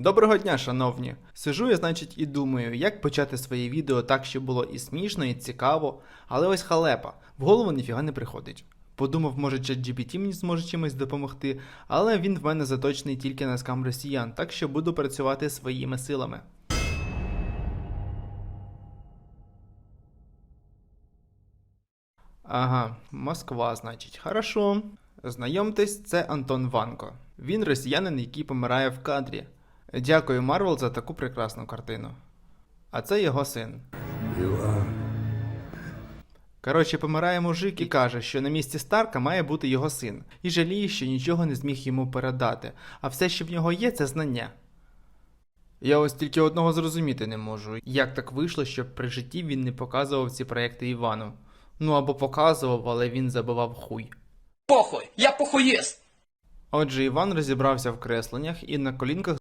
Доброго дня, шановні! Сижу я, значить, і думаю, як почати своє відео так, щоб було і смішно, і цікаво, але ось халепа, в голову ніфіга не приходить. Подумав, може ChatGPT мені зможе чимось допомогти, але він в мене заточений тільки на скам росіян, так що буду працювати своїми силами. Ага, Москва, значить. Хорошо. Знайомтесь, це Антон Ванко. Він росіянин, який помирає в кадрі. Дякую, Марвел, за таку прекрасну картину. А це його син. Коротше, помирає мужик і каже, що на місці Старка має бути його син, і жаліє, що нічого не зміг йому передати, а все, що в нього є, це знання. Я ось тільки одного зрозуміти не можу. Як так вийшло, що при житті він не показував ці проекти Івану? Ну або показував, але він забивав хуй. Похуй, я похуїст. Отже, Іван розібрався в кресленнях і на колінках